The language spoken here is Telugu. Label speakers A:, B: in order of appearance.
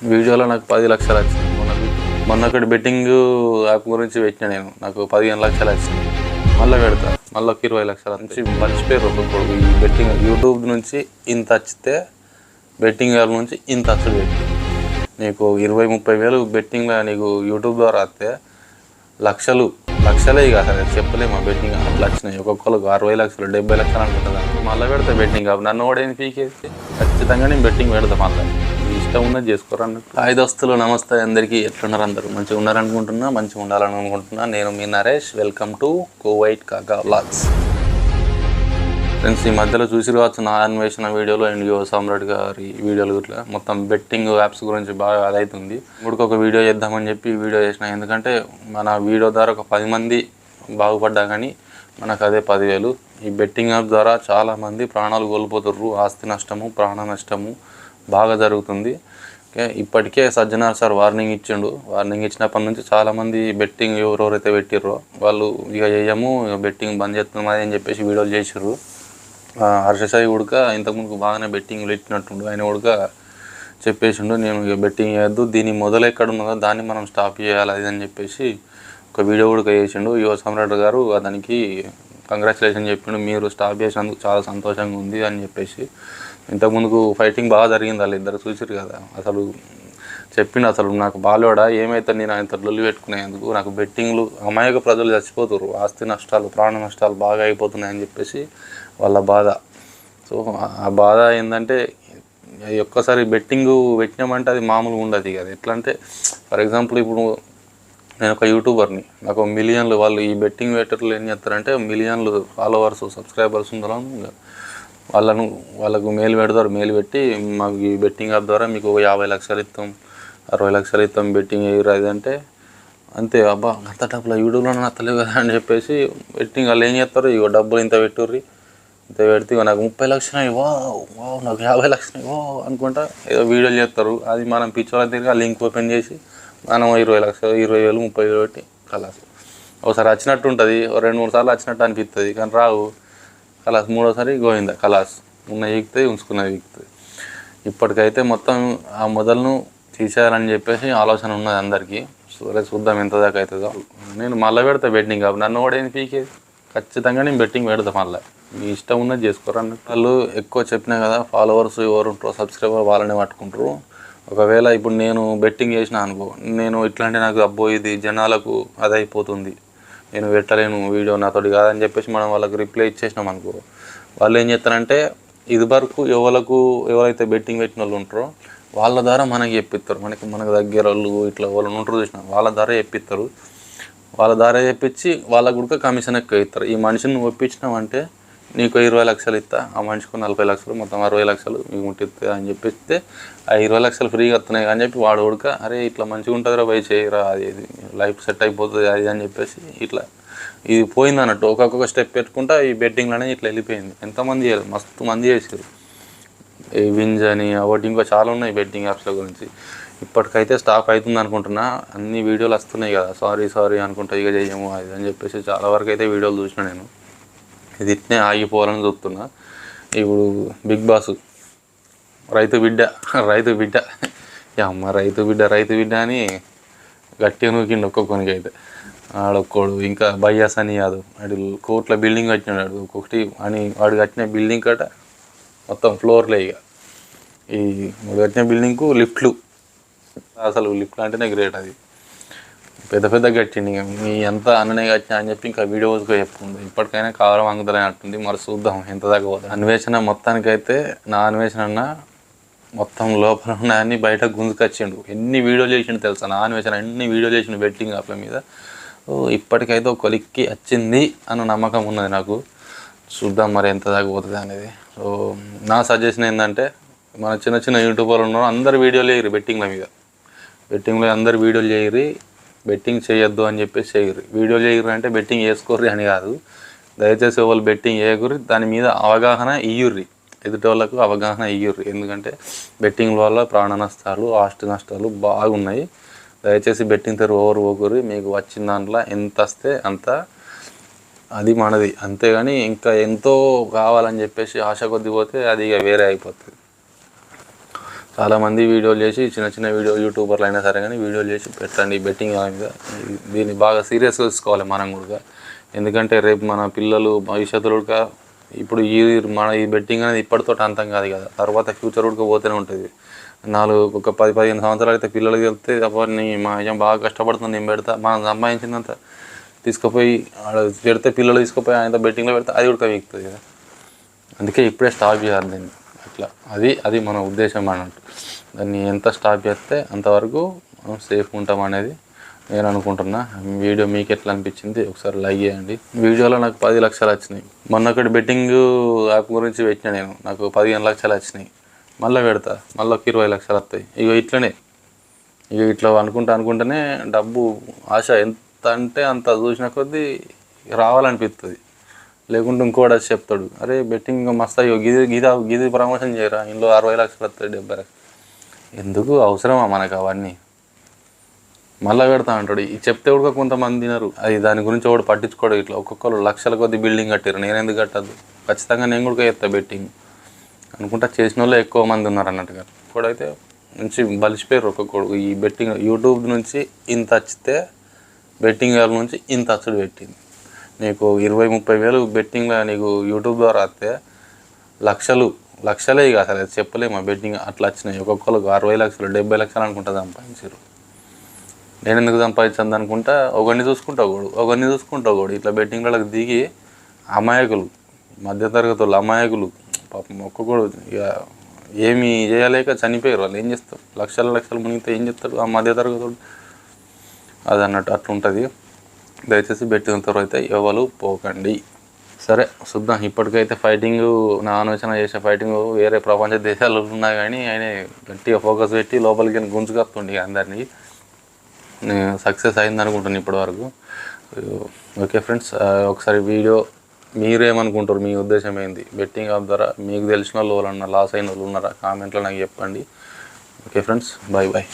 A: వీడియోలో నాకు పది లక్షలు వచ్చింది మొన్న మొన్న ఒకటి బెట్టింగ్ యాప్ గురించి పెట్టిన నేను. నాకు పదిహేను లక్షలు వచ్చింది మళ్ళీ పెడతా మళ్ళీ ఒక ఇరవై లక్షల నుంచి మర్చిపోయారు ఒక్కొక్కడు ఈ బెట్టింగ్ యూట్యూబ్ నుంచి ఇంత వచ్చితే బెట్టింగ్ యాప్ నుంచి ఇంత వచ్చుడు పెట్టి. నీకు ఇరవై ముప్పై వేలు బెట్టింగ్లో నీకు యూట్యూబ్ ద్వారా వస్తే లక్షలు. లక్షలే ఇక అసలు చెప్పలేము ఆ బెట్టింగ్ అట్లా వచ్చినాయి. ఒక్కొక్కరికి అరవై లక్షలు డెబ్బై లక్షలు అనుకుంటుందా మళ్ళీ పెడతా బెట్టింగ్ నన్ను కూడా ఏం పీకేసి ఖచ్చితంగా నేను బెట్టింగ్ పెడతా మళ్ళీ. ఇష్టం ఉన్నది చేసుకోరు అన్నట్టు. ఐదు వస్తువులు నమస్తే. అందరికీ ఎట్లున్నారు అందరూ? మంచిగా ఉన్నారనుకుంటున్నా మంచిగా ఉండాలని అనుకుంటున్నా. నేను మీ Naresh. Welcome to Kuwait Kaka vlogs. Friends ఈ మధ్యలో చూసి రావచ్చు నా అన్వేషణ వీడియోలు అండ్ యువ సామ్రాట్ గారి వీడియోలు ఇట్లా మొత్తం బెట్టింగ్ యాప్స్ గురించి బాగా అదైతుంది. ఇప్పుడు ఒక వీడియో చేద్దామని చెప్పి వీడియో చేసిన. ఎందుకంటే మన వీడియో ద్వారా ఒక పది మంది బాగుపడ్డా కానీ మనకు అదే పదివేలు. ఈ బెట్టింగ్ యాప్ ద్వారా చాలామంది ప్రాణాలు కోల్పోతుర్రు. ఆస్తి నష్టము ప్రాణ నష్టము బాగా జరుగుతుంది. ఇప్పటికే సజ్జనార్ సార్ వార్నింగ్ ఇచ్చిండు. వార్నింగ్ ఇచ్చినప్పటి నుంచి చాలామంది బెట్టింగ్ ఎవరెవరైతే పెట్టిర్రో వాళ్ళు ఇక చేయము ఇక బెట్టింగ్ బంద్ చేస్తున్నాం అని చెప్పేసి వీడియోలు చేసిర్రు. హర్షసాయి ఉడక ఇంతకుముందు బాగానే బెట్టింగ్ పెట్టినట్టుండు. ఆయన ఉడక చెప్పేసిండు నేను ఇక బెట్టింగ్ చేయొద్దు. దీని మొదలు ఎక్కడ ఉన్నదో దాన్ని మనం స్టాప్ చేయాలి అది అని చెప్పేసి ఒక వీడియో ఉడక చేసిండు. యువ సమ్రాట్ గారు అతనికి కంగ్రాచులేషన్ చెప్పిండు. మీరు స్టాప్ చేసినందుకు చాలా సంతోషంగా ఉంది అని చెప్పేసి ఇంతకుముందుకు ఫైటింగ్ బాగా జరిగింది వాళ్ళు ఇద్దరు చూసారు కదా. అసలు చెప్పిండు అసలు నాకు బాలోడా ఏమైతే నేను ఆయన లొల్లి పెట్టుకునేందుకు నాకు బెట్టింగ్లు అమాయక ప్రజలు చచ్చిపోతారు ఆస్తి నష్టాలు ప్రాణ నష్టాలు బాగా అయిపోతున్నాయని చెప్పేసి వాళ్ళ బాధ. సో ఆ బాధ ఏంటంటే ఒక్కసారి బెట్టింగ్ పెట్టినామంటే అది మామూలుగా ఉండదు కదా ఎట్లా అంటే ఫర్ ఎగ్జాంపుల్ ఇప్పుడు నేను ఒక యూట్యూబర్ని. నాకు మిలియన్లు వాళ్ళు ఈ బెట్టింగ్ పెట్టర్లు ఏం చేస్తారంటే మిలియన్లు ఫాలోవర్స్ సబ్స్క్రైబర్స్ ఉండాలని వాళ్ళను వాళ్ళకు మెయిల్ పెడతారు మెయిల్ పెట్టి మాకు ఈ బెట్టింగ్ యాప్ ద్వారా మీకు ఒక యాభై లక్షలు ఇస్తాం అరవై లక్షలు ఇస్తాం బెట్టింగ్ వేయరు అంటే అంతే అబ్బా అంత డబ్బులు యూట్యూబ్లో నత్తలేవు కదా అని చెప్పేసి బెట్టింగ్ వాళ్ళు ఏం చేస్తారు? ఇగో డబ్బులు ఇంత పెట్టుర్రి ఇంత పెడితే ఇగో నాకు ముప్పై లక్షలు వా వా నాకు యాభై లక్షలు వా అనుకుంటా ఏదో వీడియోలు చేస్తారు. అది మనం పిచ్చోళ్ళ తిరిగి ఆ లింక్ ఓపెన్ చేసి మనం ఇరవై లక్షలు ఇరవై వేలు ముప్పై వేలు పెట్టి కలాస్. ఒకసారి వచ్చినట్టు ఉంటుంది ఓ రెండు మూడు సార్లు వచ్చినట్టు అనిపిస్తుంది కానీ రావు. కలాస్ మూడోసారి గోవింద కలాస్ ఉన్న ఈకుతుంది ఉంచుకున్నది ఈకుతుంది ఇప్పటికైతే మొత్తం ఆ మొదలను తీసేయాలని చెప్పేసి ఆలోచన ఉన్నది అందరికీ. సరే చూద్దాం ఎంత దాకా అవుతుందో నేను మళ్ళీ పెడతా బెట్టింగ్ కాబట్టి. నన్ను కూడా ఏం పీకేది? ఖచ్చితంగా నేను బెట్టింగ్ పెడతా మళ్ళీ. మీ ఇష్టం ఉన్నది చేసుకోరు వాళ్ళు ఎక్కువ చెప్పినా కదా ఫాలోవర్స్ ఎవరు ఉంటారో సబ్స్క్రైబర్ వాళ్ళనే పట్టుకుంటారు. ఒకవేళ ఇప్పుడు నేను బెట్టింగ్ చేసిన అనుకో నేను ఇట్లాంటి నాకు అబ్బో ఇది జనాలకు అది అయిపోతుంది నేను పెట్టలేను వీడియో నాతోటి కాదని చెప్పేసి మనం వాళ్ళకి రిప్లై ఇచ్చేసినాం అనుకో. వాళ్ళు ఏం చేస్తారంటే ఇది వరకు ఎవరికి ఎవరైతే బెట్టింగ్ పెట్టిన వాళ్ళు ఉంటారో వాళ్ళ ద్వారా మనకి చెప్పిస్తారు. మనకి మనకు దగ్గర వాళ్ళు ఇట్లా వాళ్ళు ఉంటారు చూసిన వాళ్ళ ద్వారా చెప్పిస్తారు. వాళ్ళ ద్వారా చెప్పించి వాళ్ళకు కూడా కమిషన్ ఎక్కువ ఇస్తారు. ఈ మనిషిని ఒప్పించినామంటే నీకు ఇరవై లక్షలు ఇస్తా. ఆ మనిషికి నలభై లక్షలు మొత్తం అరవై లక్షలు మీకు ఉంటుంది అని చెప్పిస్తే ఆ ఇరవై లక్షలు ఫ్రీగా వస్తున్నాయి అని చెప్పి వాడు ఉడక అరే ఇట్లా మంచిగా ఉంటుందిరా పోయి చేయరా అది లైఫ్ సెట్ అయిపోతుంది అది అని చెప్పేసి ఇట్లా ఇది పోయింది అన్నట్టు. ఒక్కొక్క స్టెప్ పెట్టుకుంటా ఈ బెట్టింగ్లోనే ఇట్లా వెళ్ళిపోయింది. ఎంతమంది చేయలేదు మస్తు మంది చేసారు ఈ వింజ్ అని ఒకటి ఇంకా చాలా ఉన్నాయి బెట్టింగ్ యాప్స్ల గురించి. ఇప్పటికైతే స్టాప్ అవుతుంది అనుకుంటున్నా. అన్ని వీడియోలు వస్తున్నాయి కదా సారీ సారీ అనుకుంటా ఇక చేయము అది అని చెప్పేసి చాలా వరకు అయితే వీడియోలు చూసిన నేను. ఇది ఇట్నే ఆగిపోవాలని చూస్తున్నా. ఇప్పుడు బిగ్ బాస్ రైతు బిడ్డ రైతు బిడ్డ. అమ్మ రైతు బిడ్డ రైతు బిడ్డ అని గట్టిగా నూకిండు ఒక్కొక్కనికి అయితే ఆడొక్కడు ఇంకా బయ్యాస్ అని కాదు వాడు కోట్ల బిల్డింగ్ కట్టినాడు ఒక్కొక్కటి అని వాడు కట్టిన బిల్డింగ్ కట మొత్తం ఫ్లోర్లే ఇక ఈ వాడు కట్టిన బిల్డింగ్కు లిఫ్ట్లు. అసలు లిఫ్ట్లు అంటేనే గ్రేట్ అది. పెద్ద పెద్ద కట్టిండి ఇక మీ ఎంత అన్ననే కట్టినా అని చెప్పి ఇంకా వీడియోస్గా చెప్పుకుంది ఇప్పటికైనా కావడం అంగుదలని మరి చూద్దాం ఎంత దాకా పోతుంది అన్వేషణ మొత్తానికైతే నా అన్వేషణ అన్న మొత్తం లోపల ఉన్నాయని బయట గుంజుకొచ్చిండు ఎన్ని వీడియోలు చేసిండు తెలుసా? నా అన్వేషణ ఎన్ని వీడియోలు చేసిండు బెట్టింగ్ యాప్ల మీద. ఓ, ఇప్పటికైతే ఒక కొలిక్కి వచ్చింది అన్న నమ్మకం ఉన్నది నాకు. చూద్దాం మరి ఎంత దాకా పోతుంది అనేది. సో నా సజెషన్ ఏంటంటే మన చిన్న చిన్న యూట్యూబర్లు ఉన్నారు అందరు వీడియోలు చేయరు బెట్టింగ్ల మీద. బెట్టింగ్లో అందరు వీడియోలు చేయరు. బెట్టింగ్ చేయొద్దు అని చెప్పేసి చేయరు. వీడియోలు చేయరు అంటే బెట్టింగ్ వేసుకోర్రి అని కాదు. దయచేసి వాళ్ళు బెట్టింగ్ వేయకూరి దాని మీద అవగాహన ఇయ్యుర్రి. ఎదుటి వాళ్ళకు అవగాహన ఇయ్యుర్రి. ఎందుకంటే బెట్టింగ్ వల్ల ప్రాణ నష్టాలు ఆస్తి నష్టాలు బాగున్నాయి. దయచేసి బెట్టింగ్ తెరు ఓవర్ పోకూరి మీకు వచ్చిన దాంట్లో ఎంత వస్తే అంత అది మనది. అంతేగాని ఇంకా ఎంతో కావాలని చెప్పేసి ఆశ కొద్ది పోతే అది ఇక వేరే అయిపోతుంది. చాలామంది వీడియోలు చేసి చిన్న చిన్న వీడియో యూట్యూబర్లు అయినా సరే కానీ వీడియోలు చేసి పెట్టండి బెట్టింగ్ మీద దీన్ని బాగా సీరియస్గా తీసుకోవాలి మనం కూడా. ఎందుకంటే రేపు మన పిల్లలు భవిష్యత్తులో కూడా ఇప్పుడు ఈ మన ఈ బెట్టింగ్ అనేది ఇప్పటితో అంతం కాదు కదా. తర్వాత ఫ్యూచర్ కూడా పోతూనే ఉంటుంది. నాలుగు ఒక పది పదిహేను సంవత్సరాలు అయితే పిల్లలకి వెళ్తే అవన్నీ మా అయ్యం బాగా కష్టపడుతుంది నేను పెడతా మనం సంపాదించినంత తీసుకుపోయి పెడితే పిల్లలు తీసుకుపోయి ఆయన బెట్టింగ్లో పెడితే అది ఉడక వీక్తుంది కదా. అందుకే ఇప్పుడే స్టాప్ చేయాలి దీన్ని. ఇట్లా. అది అది మన ఉద్దేశం అన్నట్టు. దాన్ని ఎంత స్టాప్ చేస్తే అంతవరకు మనం సేఫ్ ఉంటాం అనేది నేను అనుకుంటున్నా. వీడియో మీకు ఎట్లా అనిపించింది ఒకసారి లైక్ చేయండి. వీడియోలో నాకు పది లక్షలు వచ్చినాయి. మొన్న ఒకటి బెట్టింగ్ యాప్ గురించి పెట్టిన నేను. నాకు పదిహేను లక్షలు వచ్చినాయి. మళ్ళీ పెడతా. మళ్ళీ ఒక ఇరవై లక్షలు వస్తాయి. ఇక ఇట్లనే. ఇక ఇట్లా అనుకుంటా అనుకుంటేనే డబ్బు ఆశ ఎంత అంటే అంత చూసిన కొద్దీ రావాలనిపిస్తుంది లేకుంటే ఇంకోటి వచ్చి చెప్తాడు అరే బెట్టింగ్ మస్తు అయ్యో గిది గీత గిది ప్రమోషన్ చేయరా? ఇందులో అరవై లక్షలు వస్తాయి డెబ్బై లక్షలు ఎందుకు? అవసరమా మనకు అవన్నీ? మళ్ళీ పెడతా అంటాడు ఇది చెప్తే కూడా కొంతమంది తినరు అది దాని గురించి ఒకటి పట్టించుకోడు ఇట్లా. ఒక్కొక్కరు లక్షల కొద్ది బిల్డింగ్ కట్టారు నేను ఎందుకు కట్టద్దు? ఖచ్చితంగా నేను కూడా చేస్తా బెట్టింగ్. అనుకుంటా చేసిన వాళ్ళు ఎక్కువ మంది ఉన్నారు అన్నట్టుగా. కూడా అయితే మంచి బలిసిపోయారు ఒక్కొక్కడు ఈ బెట్టింగ్ యూట్యూబ్ నుంచి ఇంత వచ్చితే బెట్టింగ్ యాప్ నుంచి ఇంత అచ్చుడు పెట్టింది. నీకు ఇరవై ముప్పై వేలు బెట్టింగ్లో నీకు యూట్యూబ్ ద్వారా వస్తే లక్షలు లక్షలే ఇక అసలు చెప్పలేము చెప్పలేము బెట్టింగ్ అట్లా వచ్చినాయి. ఒక్కొక్కరికి అరవై లక్షలు డెబ్బై లక్షలు అనుకుంటా సంపాదించారు నేను ఎందుకు సంపాదించాను అనుకుంటా? ఒకరిని చూసుకుంటా ఒకడు ఒకరిని చూసుకుంటా ఒకడు. ఇట్లా బెట్టింగ్లకు దిగి అమాయకులు మధ్యతరగతి వాళ్ళు అమాయకులు పాపం ఒక్కొక్కడు ఇక ఏమి చేయలేక చనిపోయారు వాళ్ళు. ఏం చేస్తారు? లక్షల లక్షలు మునిగితే ఏం చేస్తారు ఆ మధ్యతరగతి అది అన్నట్టు అట్లుంటుంది. దయచేసి బెట్టిన తర్వాత ఎవరు పోకండి. సరే చూద్దాం. ఇప్పటికైతే ఫైటింగ్ నా ఆలోచన చేసే ఫైటింగ్ వేరే ప్రపంచ దేశాలు ఉన్నాయి కానీ ఆయన గట్టిగా ఫోకస్ పెట్టి లోపలికి వెళ్ళి గుంజుకొస్తుండే అందరినీ. సక్సెస్ అయింది అనుకుంటున్నాను ఇప్పటివరకు. ఓకే ఫ్రెండ్స్ ఒకసారి వీడియో మీరేమనుకుంటారు మీ ఉద్దేశం ఏంది? బెట్టింగ్ యాప్ ద్వారా మీకు తెలిసిన వాళ్ళు ఎవరన్నా లాస్ అయిన వాళ్ళు ఉన్నారా కామెంట్లో నాకు చెప్పండి. Okay friends bye bye